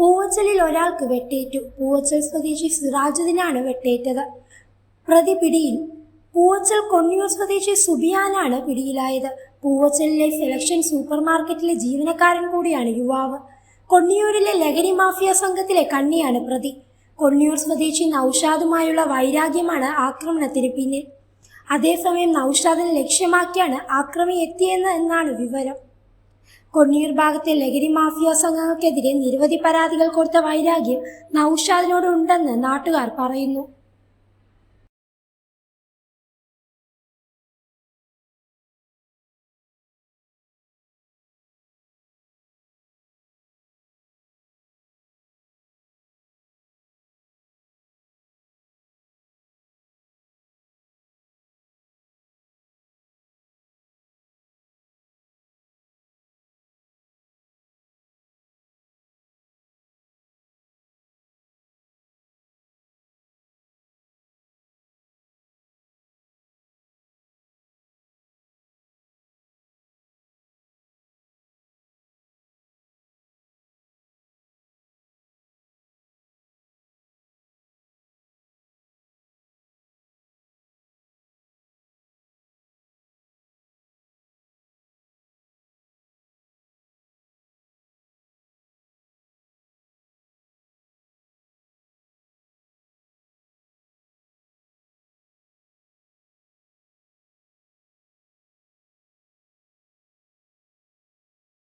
പൂവച്ചലിൽ ഒരാൾക്ക് വെട്ടേറ്റു. പൂവച്ചൽ സ്വദേശി സിറാജുദ്ദീനാണ് വെട്ടേറ്റത്. പ്രതി പിടിയിൽ പൂവച്ചൽ കൊന്നിയൂർ സ്വദേശി സുബിയാനാണ് പിടിയിലായത്. പൂവച്ചലിലെ സെലക്ഷൻ സൂപ്പർ മാർക്കറ്റിലെ ജീവനക്കാരൻ കൂടിയാണ് യുവാവ്. കൊണ്ണിയൂരിലെ ലഹരി മാഫിയ സംഘത്തിലെ കണ്ണിയാണ് പ്രതി. കൊണ്ണിയൂർ സ്വദേശി നൌഷാദുമായുള്ള വൈരാഗ്യമാണ് ആക്രമണത്തിന് പിന്നിൽ. അതേസമയം നൌഷാദിനെ ലക്ഷ്യമാക്കിയാണ് ആക്രമി എത്തിയെന്ന് എന്നാണ് വിവരം. കൊണ്ണീർ ഭാഗത്തെ ലഹരി മാഫിയ സംഘങ്ങൾക്കെതിരെ നിരവധി പരാതികൾ കൊടുത്ത വൈരാഗ്യം നൌഷാദിനോട് ഉണ്ടെന്ന് നാട്ടുകാർ പറയുന്നു